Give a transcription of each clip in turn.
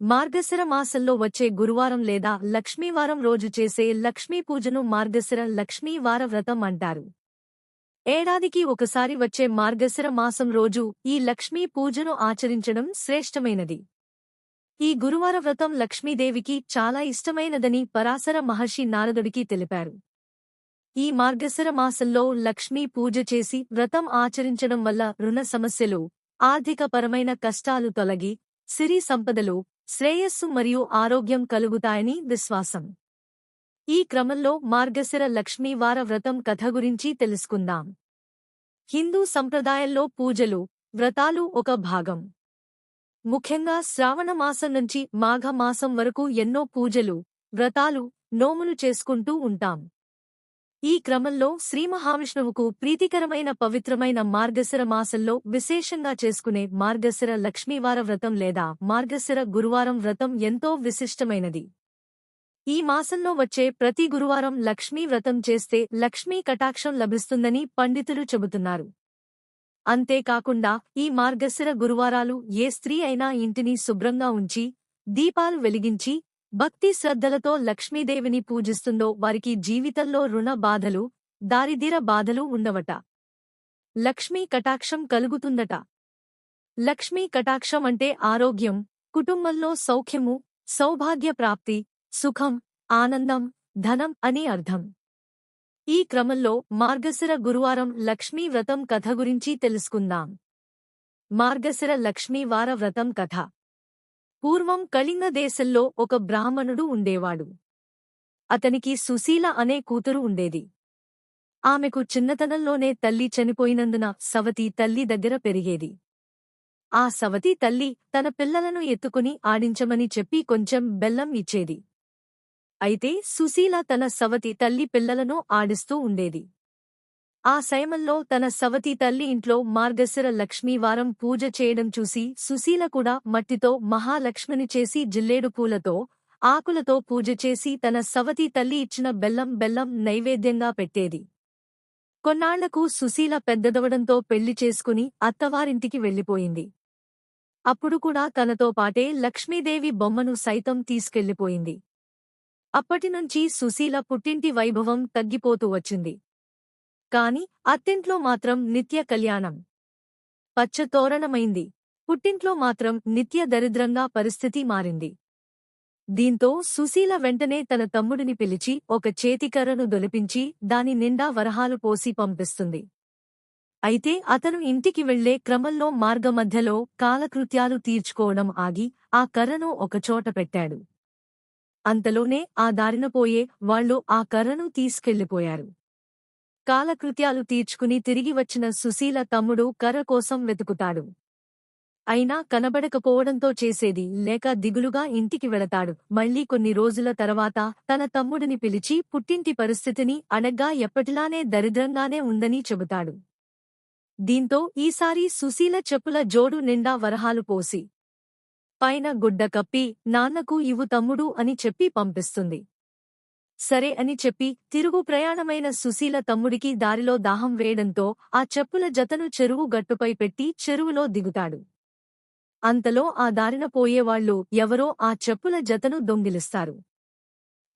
మార్గశిర మాసంలో వచ్చే గురువారం లేదా లక్ష్మీవారం రోజు చేసే లక్ష్మీ పూజను మార్గశిర లక్ష్మీవార వ్రతం అంటారు. ఏడాదికి ఒకసారి వచ్చే మార్గశిర మాసం రోజు ఈ లక్ష్మీ పూజను ఆచరించడం శ్రేష్టమైనది. ఈ గురువార వ్రతం లక్ష్మీదేవికి చాలా ఇష్టమైనదని పరాశర మహర్షి నారదుడికి తెలిపారు. ఈ మార్గశిర మాసంలో లక్ష్మీ పూజ చేసి వ్రతం ఆచరించడం వల్ల రుణ సమస్యలు ఆర్థికపరమైన కష్టాలు తొలగి సిరి సంపదలు శ్రేయస్సు మరియు ఆరోగ్యం కలుగుతాయని విశ్వాసం. ఈ క్రమంలో మార్గశిర లక్ష్మీవార వ్రతం కథ గురించి తెలుసుకుందాం. హిందూ సంప్రదాయంలో పూజలు వ్రతాలు ఒక భాగం. ముఖ్యంగా శ్రావణమాసం నుంచి మాఘమాసం వరకు ఎన్నో పూజలు వ్రతాలు నోములు చేసుకుంటూ ఉంటాం. ఈ క్రమంలో శ్రీ మహావిష్ణువుకు ప్రీతికరమైన పవిత్రమైన మార్గశిర మాసంలో విశేషంగా చేసుకునే మార్గశిర లక్ష్మీవార వ్రతం లేదా మార్గశిర గురువారం వ్రతం ఎంతో విశిష్టమైనది. ఈ మాసంలో వచ్చే ప్రతి గురువారం లక్ష్మీ వ్రతం చేస్తే లక్ష్మీ కటాక్షం లభిస్తుందని పండితులు చెబుతున్నారు. అంతేకాకుండా ఈ మార్గశిర గురువారాలు ఏ స్త్రీ అయినా ఇంటిని శుభ్రంగా ఉంచి దీపాలు వెలిగించి భక్తి శ్రద్ధలతో లక్ష్మీదేవిని పూజిస్తుందో వారికి జీవితంలో రుణ బాధలు దారిద్ర్య బాధలు ఉండవట. లక్ష్మీ కటాక్షం కలుగుతుందట. లక్ష్మీ కటాక్షం అంటే ఆరోగ్యం కుటుంబంలో సౌఖ్యము సౌభాగ్య ప్రాప్తి సుఖం ఆనందం ధనం అని అర్థం. ఈ క్రమంలో మార్గశిర గురువారం లక్ష్మీ వ్రతం కథ గురించి తెలుసుకుందాం. మార్గశిర లక్ష్మీవార వ్రతం కథ. పూర్వం కళింగ దేశంలో ఒక బ్రాహ్మణుడు ఉండేవాడు. అతనికి సుశీల అనే కూతురు ఉండేది. ఆమెకు చిన్నతనంలోనే తల్లి చనిపోయినందున సవతి తల్లి దగ్గర పెరిగేది. ఆ సవతి తల్లి తన పిల్లలను ఎత్తుకుని ఆడించమని చెప్పి కొంచెం బెల్లం ఇచ్చేది. అయితే సుశీల తన సవతి తల్లి పిల్లలను ఆడిస్తూ ఉండేది. ఆ సమయంలో తన సవతి తల్లి ఇంట్లో మార్గశిర లక్ష్మీవారం పూజ చేయడం చూసి సుశీల కూడా మట్టితో మహాలక్ష్మిని చేసి జిల్లేడు పూలతో ఆకులతో పూజ చేసి తన సవతి తల్లి ఇచ్చిన బెల్లం బెల్లం నైవేద్యంగా పెట్టేది. కొన్నాళ్ళకు సుశీల పెద్దదవడంతో పెళ్ళి చేసుకుని అత్తవారింటికి వెళ్ళిపోయింది అప్పుడు కూడా తనతో పాటే లక్ష్మీదేవి బొమ్మను సైతం తీసుకెళ్ళిపోయింది అప్పటినుంచి సుశీల పుట్టింటి వైభవం తగ్గిపోతూ వచ్చింది. కాని అత్తింట్లో మాత్రం నిత్య కళ్యాణం. పచ్చతోరణమైంది పుట్టింట్లో మాత్రం నిత్య దరిద్రంగా పరిస్థితి మారింది. దీంతో సుశీల వెంటనే తన తమ్ముడిని పిలిచి ఒక చేతికర్రను దొలిపించి దాని నిండా వరహాలు పోసి పంపిస్తుంది. అయితే అతను ఇంటికి వెళ్ళే క్రమంలో మార్గమధ్యలో కాలకృత్యాలు తీర్చుకోవడం ఆగి ఆ కర్రను ఒకచోట పెట్టాడు. అంతలోనే ఆ దారిన పోయే వాళ్ళు ఆ కర్రను తీసుకెళ్ళిపోయారు కాలకృత్యాలు తీర్చుకుని తిరిగి వచ్చిన సుశీల తమ్ముడు కర్ర కోసం వెతుకుతాడు. అయినా కనబడకపోవడంతో చేసేది లేక దిగులుగా ఇంటికి వెళతాడు. మళ్ళీ కొన్ని రోజుల తర్వాత తన తమ్ముడిని పిలిచి పుట్టింటి పరిస్థితిని అడగ్గా ఎప్పటిలానే దరిద్రంగానే ఉందని చెబుతాడు. దీంతో ఈసారి సుశీల చెప్పుల జోడు నిండా వరహాలు పోసి పైన గుడ్డ కప్పి నాన్నకు ఇవు తమ్ముడు అని చెప్పి పంపిస్తుంది. సరే అని చెప్పి తిరుగు ప్రయాణమైన సుశీల తమ్ముడికి దారిలో దాహం వేయడంతో ఆ చెప్పుల జతను చెరువు గట్టుపై పెట్టి చెరువులో దిగుతాడు. అంతలో ఆ దారిన పోయేవాళ్ళు ఎవరో ఆ చెప్పుల జతను దొంగిలిస్తారు.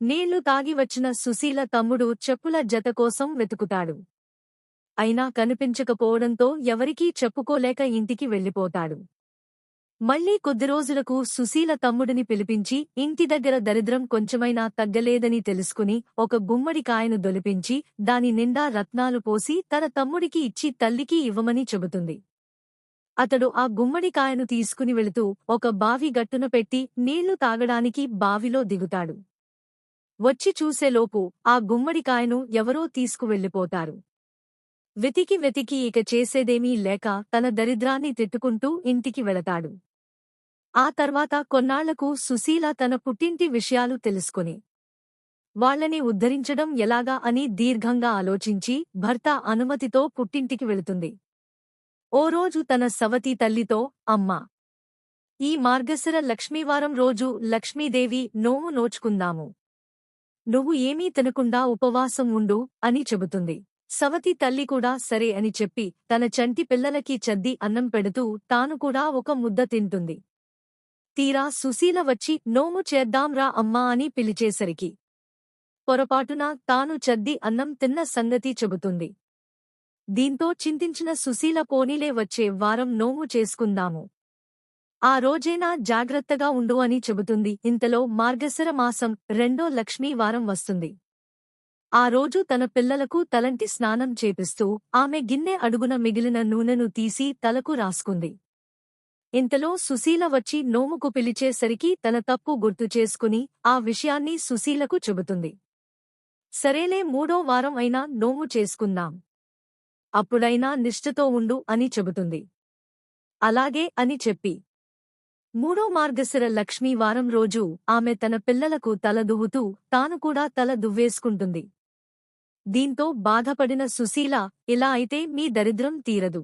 నీళ్ళు తాగి వచ్చిన సుశీల తమ్ముడు చెప్పుల జత కోసం వెతుకుతాడు. అయినా కనిపించకపోవడంతో ఎవరికీ చెప్పుకోలేక ఇంటికి వెళ్ళిపోతాడు. మళ్ళీ కొద్ది రోజులకు సుశీల తమ్ముడిని పిలిపించి ఇంటి దగ్గర దరిద్రం కొంచెమైనా తగ్గలేదని తెలుసుకుని ఒక గుమ్మడికాయను దొలిపించి దాని నిండా రత్నాలు పోసి తన తమ్ముడికి ఇచ్చి తల్లికి ఇవ్వమని చెబుతుంది. అతడు ఆ గుమ్మడికాయను తీసుకుని వెళుతూ ఒక బావి గట్టున పెట్టి నీళ్ళు తాగడానికి బావిలో దిగుతాడు. వచ్చి చూసేలోపు ఆ గుమ్మడికాయను ఎవరో తీసుకువెళ్ళిపోతారు. వెతికి వెతికి ఇక చేసేదేమీ లేక తన దరిద్రాన్ని తిట్టుకుంటూ ఇంటికి వెళతాడు. ఆ తర్వాత కొన్నాళ్ళకు సుశీల తన పుట్టింటి విషయాలు తెలుసుకుని వాళ్ళని ఉద్ధరించడం ఎలాగా అని దీర్ఘంగా ఆలోచించి భర్త అనుమతితో పుట్టింటికి వెళుతుంది. ఓ రోజు తన సవతి తల్లితో అమ్మా ఈ మార్గశిర లక్ష్మీవారం రోజు లక్ష్మీదేవి నోము నోచుకుందాము. నువ్వు ఏమీ తినకుండా ఉపవాసం ఉండు అని చెబుతుంది. సవతి తల్లి కూడా సరే అని చెప్పి తన చంటి పిల్లలకి చద్ది అన్నం పెడుతూ తాను కూడా ఒక ముద్ద తింటుంది. తీరా సుశీల వచ్చి నోము చేద్దాంరా అమ్మా అని పిలిచేసరికి. పొరపాటున తాను చద్ది అన్నం తిన్న సంగతి చెబుతుంది. దీంతో చింతించిన సుశీల పోనీలే వచ్చే వారం నోము చేసుకుందాము. ఆ రోజైనా జాగ్రత్తగా ఉండు అని చెబుతుంది. ఇంతలో మార్గశర మాసం రెండో లక్ష్మీ వారం వస్తుంది. ఆ రోజు తన పిల్లలకు తలంటి స్నానం చేపిస్తూ ఆమె గిన్నె అడుగున మిగిలిన నూనెను తీసి తలకు రాసుకుంది. ఇంతలో సుశీల వచ్చి నోముకు పిలిచేసరికి తన తప్పు గుర్తు చేసుకుని ఆ విషయాన్ని సుశీలకు చెబుతుంది. సరేలే మూడో వారం అయినా నోము చేసుకుందాం. అప్పుడైనా నిష్ఠతో ఉండు అని చెబుతుంది. అలాగే అని చెప్పి. మూడో మార్గశిర లక్ష్మీ వారం రోజు ఆమె తన పిల్లలకు తల దువ్వుతూ తాను కూడా తల దువ్వేసుకుంటుంది. దీంతో బాధపడిన సుశీల ఇలా అయితే మీ దరిద్రం తీరదు.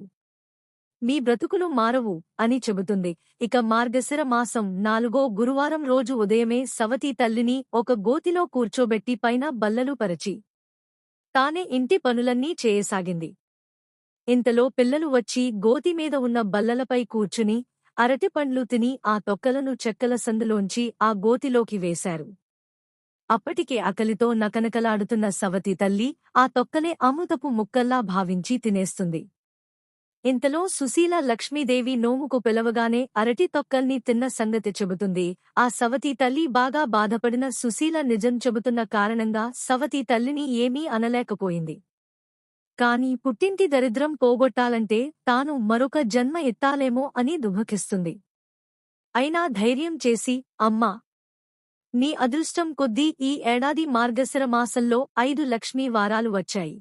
మీ బ్రతుకులు మారవు అని చెబుతుంది. ఇక మార్గశిర మాసం నాలుగో గురువారం రోజు ఉదయమే సవతీ తల్లిని ఒక గోతిలో కూర్చోబెట్టి పైన బల్లలు పరచి తానే ఇంటి పనులన్నీ చేయసాగింది. ఇంతలో పిల్లలు వచ్చి గోతి మీద ఉన్న బల్లలపై కూర్చుని అరటిపండ్లు తిని ఆ తొక్కలను చెక్కల సందులోంచి ఆ గోతిలోకి వేశారు. అప్పటికే అకలితో నకనకలాడుతున్న సవతి తల్లి ఆ తొక్కనే అమృతపు ముక్కల్లా భావించి తినేస్తుంది. ఇంతలో సుశీల లక్ష్మీదేవి నోముకు పిలవగానే అరటి తొక్కల్ని తిన్న సంగతి చెబుతుంది. ఆ సవతి తల్లి బాగా బాధపడిన సుశీల నిజం చెబుతున్న కారణంగా సవతి తల్లిని ఏమీ అనలేకపోయింది. కాని పుట్టింటి దరిద్రం పోగొట్టాలంటే తాను మరొక జన్మ ఎత్తాలేమో అని దుభకిస్తుంది అయినా ధైర్యం చేసి అమ్మా నీ అదృష్టం కొద్దీ ఈ ఏడాది మార్గశిర మాసంలో ఐదు లక్ష్మీ వారాలు వచ్చాయి.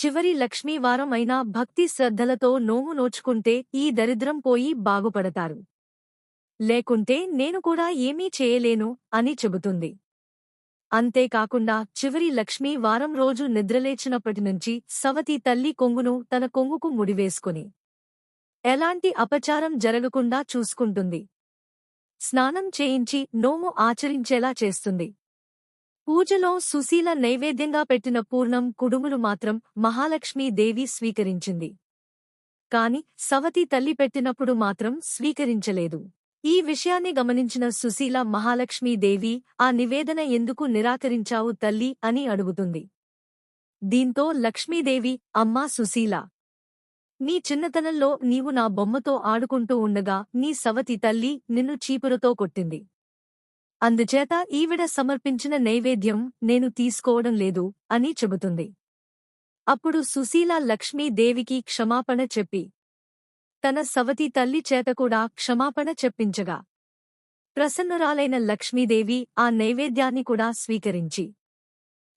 చివరి లక్ష్మీవారం అయినా భక్తి శ్రద్ధలతో నోము నోచుకుంటే ఈ దరిద్రం పోయి బాగుపడతారు. లేకుంటే నేను కూడా ఏమీ చేయలేను అని చెబుతుంది. అంతేకాకుండా చివరి లక్ష్మీ వారం రోజు నిద్రలేచినప్పటినుంచి సవతి తల్లి కొంగును తన కొంగుకు ముడివేసుకుని ఎలాంటి అపచారం జరగకుండా చూసుకుంటుంది. స్నానం చేయించి నోము ఆచరించేలా చేస్తుంది. పూజలో సుశీల నైవేద్యంగా పెట్టిన పూర్ణం కుడుములు మాత్రం మహాలక్ష్మీదేవి స్వీకరించింది. కాని సవతి తల్లి పెట్టినప్పుడు మాత్రం స్వీకరించలేదు. ఈ విషయాన్ని గమనించిన సుశీల మహాలక్ష్మీదేవి ఆ నివేదన ఎందుకు నిరాకరించావు తల్లి అని అడుగుతుంది. దీంతో లక్ష్మీదేవి అమ్మా సుశీల! నీ చిన్నతనంలో నీవు నా బొమ్మతో ఆడుకుంటూ ఉండగా నీ సవతి తల్లి నిన్ను చీపురుతో కొట్టింది. అందుచేత ఈవిడ సమర్పించిన నైవేద్యం నేను తీసుకోవడం లేదు అని చెబుతుంది. అప్పుడు సుశీల లక్ష్మీదేవికి క్షమాపణ చెప్పి తన సవతి తల్లి చేత కూడా క్షమాపణ చెప్పించగా ప్రసన్నురాలైన లక్ష్మీదేవి ఆ నైవేద్యాన్ని కూడా స్వీకరించి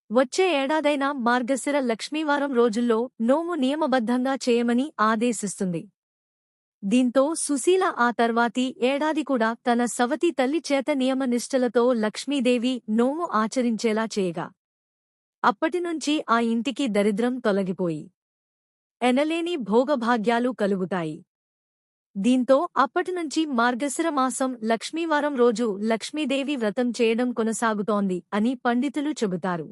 వచ్చే ఏడాదైనా మార్గశిర లక్ష్మీవారం రోజుల్లో నోము నియమబద్ధంగా చేయమని ఆదేశిస్తుంది. దీంతో సుశీల ఆ తర్వాతి ఏడాది కూడా తన సవతి తల్లి చేత నియమనిష్టలతో లక్ష్మీదేవి నోము ఆచరించేలా చేయగా. అప్పటినుంచి ఆ ఇంటికి దరిద్రం తొలగిపోయి. ఎనలేని భోగభాగ్యాలు కలుగుతాయి. దీంతో అప్పటినుంచి మార్గశిర మాసం లక్ష్మీవారం రోజు లక్ష్మీదేవి వ్రతం చేయడం కొనసాగుతోంది అని పండితులు చెబుతారు.